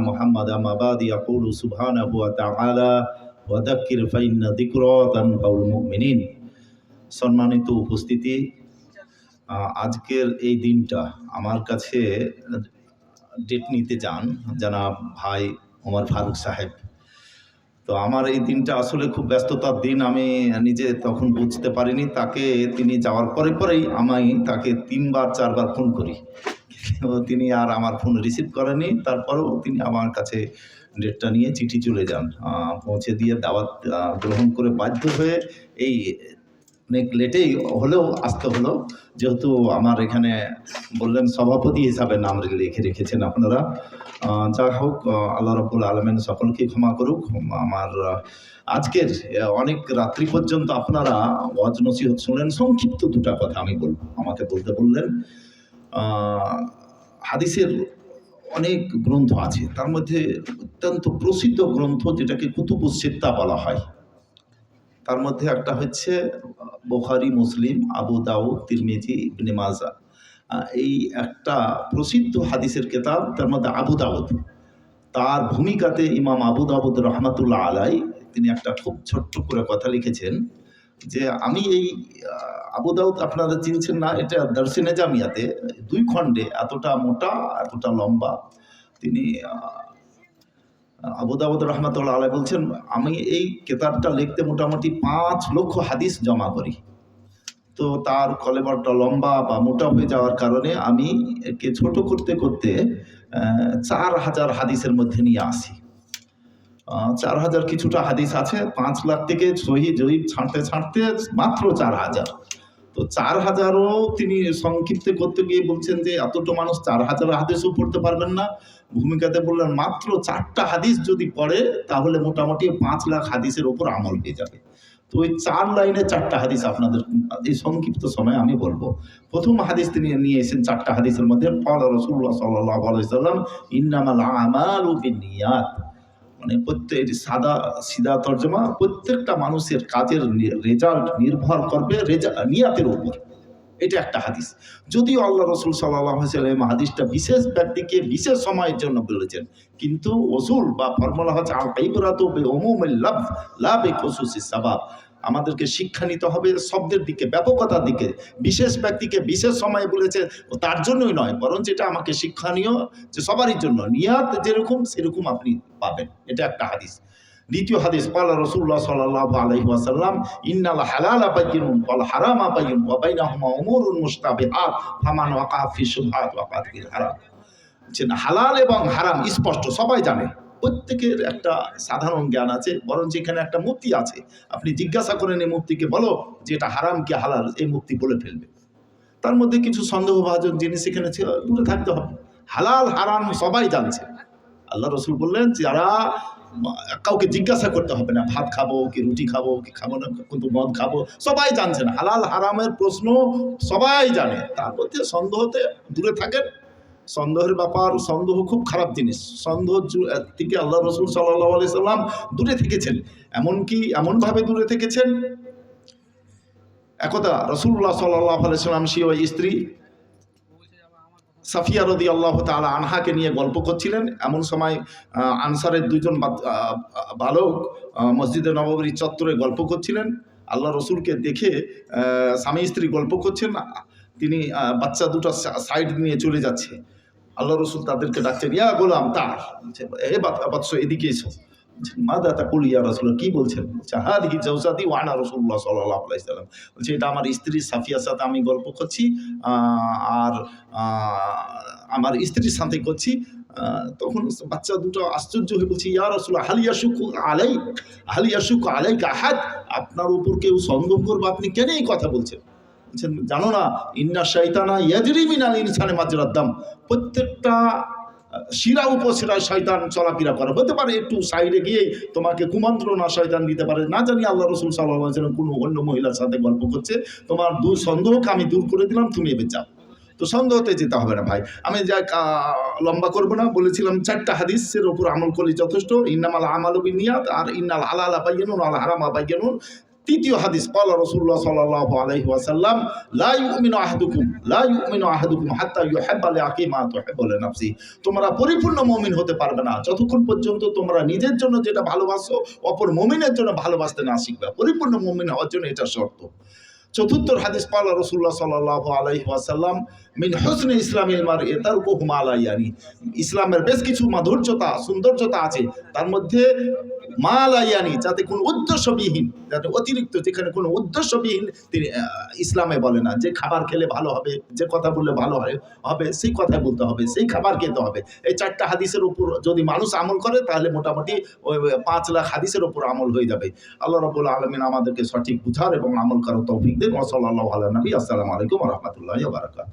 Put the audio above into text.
মোহাম্মদ আমাবাদ সম্মানিত উপস্থিতি আজকের এই দিনটা আমার কাছে ডেট নিতে চান যেন ভাই ওমর ফারুক সাহেব। তো আমার এই দিনটা আসলে খুব ব্যস্ততার দিন, আমি নিজে তখন বুঝতে পারিনি। তাকে তিনি যাওয়ার পরে পরেই আমি তাকে তিনবার, চারবার ফোন করি। তিনি আর আমার ফোন রিসিভ করেনি। তারপরেও তিনি আমার কাছে ডেটটা নিয়ে চিঠি চলে যান। পৌঁছে দিয়ে দাওয়াত গ্রহণ করে বাধ্য হয়ে এই অনেক লেটেই হলেও আসতে হলো যেহেতু আমার এখানে বললেন সভাপতি হিসাবে নাম লিখে রেখেছেন আপনারা। যা হোক আল্লাহ রব্বুল আলমেন সকলকে ক্ষমা করুক। আমার আজকের অনেক রাত্রি পর্যন্ত আপনারা ওয়াজ নসিহত শুনলেন, সংক্ষিপ্ত দুটা কথা আমি বলব। আমাকে বলতে বললেন হাদিসের অনেক গ্রন্থ আছে, তার মধ্যে অত্যন্ত প্রসিদ্ধ গ্রন্থ যেটাকে কুতুবুস সিত্তা বলা হয়। তার মধ্যে একটা হচ্ছে, বোখারি, মুসলিম, আবু দাউদ, তিরমিজি, ইবনে মাজা। এই একটা প্রসিদ্ধ হাদিসের কেতাব, তার মধ্যে আবু দাউদ। তার ভূমিকাতে ইমাম আবু দাউদ রহমাতুল্লাহ আলাই, তিনি একটা খুব ছোট্ট করে কথা লিখেছেন যে, আমি এই আবু দাউদ আপনারা চিনছেন না, এটা দর্শনে জামিয়াতে দুই খণ্ডে এতটা মোটা, এতটা লম্বা। তিনি আহ, আবু দাউদ রহমাতুল্লাহ আলাই বলছেন আমি এই কেতাবটা লিখতে মোটামুটি পাঁচ লক্ষ হাদিস জমা করি। তো তার কলেবরটা লম্বা বা মোটা হয়ে যাওয়ার কারণে আমি একে ছোট করতে করতে চার হাজার হাদিসের মধ্যে নিয়ে আসি। চার হাজার কিছুটা হাদিস আছে পাঁচ লাখ থেকে সহি জয়ীব ছাঁটতে ছাঁটতে মাত্র চার হাজার। তো চার হাজারও তিনি সংক্ষিপ্ত করতে গিয়ে বলছেন যে এতটা মানুষ চার হাজার হাদিসও পড়তে পারবেন না। ভূমিকাতে বললেন, মাত্র চারটা হাদিস যদি পড়ে, তাহলে মোটামুটি পাঁচ লাখ হাদিসের ওপর আমল পেয়ে যাবে। তো ওই চার লাইনে চারটা হাদিস আপনাদের, এই সংক্ষিপ্ত সময় আমি বলব। প্রথম হাদিস তিনি নিয়ে এসেছেন চারটা হাদিসের মধ্যে ফল রসুল্লাহ সাল্লাহ আলাইসাল্লাম ইন্নামাল আমাল নিয়াত মানে প্রত্যেক সাদা, সিধা তর্জমা প্রত্যেকটা মানুষের কাজের রেজাল্ট নির্ভর করবে রেজা নিয়াতের উপর। এটা একটা হাদিস। যদিও আল্লাহ রসুল সাল্লাম হাদিসটা বিশেষ ব্যক্তিকে বিশেষ সময়ের জন্য বলেছেন। কিন্তু ওসুল বা ফর্মুলা হচ্ছে আল লাভ লাভ আমাদেরকে শিক্ষা নিতে হবে শব্দের দিকে, ব্যাপকতার দিকে। বিশেষ ব্যক্তিকে বিশেষ সময়ে বলেছে তার জন্যই নয় বরং যেটা আমাকে শিক্ষণীয় যে সবারই জন্য। নিয়াত যেরকম, সেরকম আপনি পাবেন। এটা একটা হাদিস। দ্বিতীয় হাদিস পালা রসুল্লাহ সাল্লাহ আলহি ওয়াসাল্লাম, ইন্নাল হালাল আবাইনুন ওয়াল হারাম আবাইন ওয়া বাইনাহুমা উমুরুন মুশতাবিহাত, ফামান ওয়াকা ফি শুবহাত ওয়াকা হারাম। হালাল এবং হারাম স্পষ্ট, সবাই জানে। প্রত্যেকের একটা সাধারণ জ্ঞান আছে বরং যেখানে একটা মূর্তি আছে। আপনি জিজ্ঞাসা করেন এই মূর্তিকে, বলো যে এটা হারাম কি হালাল? এই মূর্তি বলে ফেলবে। তার মধ্যে কিছু সন্দেহভাজন জিনিস এখানে ছিল, দূরে থাকতে হবে। হালাল, হারাম সবাই জানছে। আল্লাহ রসুল বললেন, যারা কাউকে জিজ্ঞাসা করতে হবে না, ভাত খাব কি রুটি খাব কি খাব না, কিন্তু মদ খাব, সবাই জানছেন হালাল, হারামের প্রশ্ন সবাই জানে। তার মধ্যে সন্দেহতে দূরে থাকেন। সন্দেহের ব্যাপার, সন্দেহ খুব খারাপ জিনিস। সন্দেহ থেকে আল্লাহ রসুল সাল্লাহ আলি সাল্লাম দূরে থেকেছেন। এমনকি এমনভাবে দূরে থেকেছেন, একদা রসুল্লাহ সাল্লাহ আলাইসাল্লাম ওই স্ত্রী সাফিয়া রদি আল্লাহ তালা আনহাকে নিয়ে গল্প করছিলেন। এমন সময় আনসারের দুজন বালক মসজিদে নববরী চত্বরে গল্প করছিলেন। আল্লাহ রসুলকে দেখে স্বামী স্ত্রী গল্প করছেন। তিনি বাচ্চা দুটো সাইড নিয়ে চলে যাচ্ছে। আল্লাহ রসুল তাদেরকে ডাকছেন ইয়া গোলাম তার। এ বাৎস এদিকে এসো। বলছেন, মা দাতা কুল ইয়া রসুল কি বলছেন? বলছে হাদিহি জৌসাদি ওয়ানা রসুল্লাহ সাল্লাহ আলাইসাল্লাম বলছে এটা আমার স্ত্রী সাফিয়ার সাথে আমি গল্প করছি আর আমার স্ত্রীর সাথে করছি। তখন বাচ্চা দুটো আশ্চর্য হয়ে বলছে ইয়া রসুল হালিয়া সুখ আলাই হালিয়া সুখ আলাই কাহাদ আপনার উপর কেউ সন্দেহ করবে আপনি কেন এই কথা বলছেন? জানো না, ইন্না শৈতানা ইয়াজরি মিনাল ইনসানে মাজরাদ্দাম। প্রত্যেকটা শিরা উপশিরায় শয়তান চলাফেরা করে। হতে পারে একটু সাইডে গিয়ে তোমাকে কুমন্ত্রণা শয়তান দিতে পারে। না জানি আল্লাহ রসুল সাল্লাম কোনো অন্য মহিলার সাথে গল্প করছে। তোমার দূর সন্দেহকে আমি দূর করে দিলাম, তুমি এবার যাও। তো সন্দেহতে যেতে হবে না ভাই। আমি যা লম্বা করব না। বলেছিলাম চারটা হাদিসের ওপর আমল করলে যথেষ্ট। ইন্নামাল আমাল নিয়াত আর ইন্নাল হালাল আবাইয়ানুন আল হারাম আবাইয়ানুন তৃতীয় হাদিস পালা রসুল্লাহ সাল্লাহ আলাইহি ওয়াসাল্লাম লাই উমিন আহাদুকুম লাই উমিন আহাদুকুম হাত্তা ইউহিব্বা লিআখি মা তুহিব্বু লিনাফসি। তোমরা পরিপূর্ণ মুমিন হতে পারবে না। যতক্ষণ পর্যন্ত তোমরা নিজের জন্য যেটা ভালোবাসো, অপর মুমিনের জন্য ভালোবাসতে না শিখবে। পরিপূর্ণ মুমিন হওয়ার জন্য এটা শর্ত। চতুর্থ হাদিস পালা রসুল্লাহ সাল্লাহ আলাইহি ওয়াসাল্লাম, মিন হোসনে ইসলামিল মার এতার হুমালাইয়ানি ইসলামের বেশ কিছু মাধুর্যতা, সৌন্দর্যতা আছে। তার মধ্যে মালাইয়ানি যাতে কোনো উদ্দেশ্যবিহীন, যাতে অতিরিক্ত যেখানে কোনো উদ্দেশ্যবিহীন তিনি ইসলামে বলে না, যে খাবার খেলে ভালো হবে, যে কথা বললে ভালো হয়, হবে, সেই কথাই বলতে হবে, সেই খাবার খেতে হবে। এই চারটা হাদিসের উপর যদি মানুষ আমল করে, তাহলে মোটামুটি ওই পাঁচ লাখ হাদিসের উপর আমল হয়ে যাবে। আল্লাহ রবুল আলমিন আমাদেরকে সঠিক বুঝার এবং আমল করার তৌফিক দেন ওসল আল্লাহ নবী আসসালামু আলাইকুম রহমতুল্লাহ বারকাত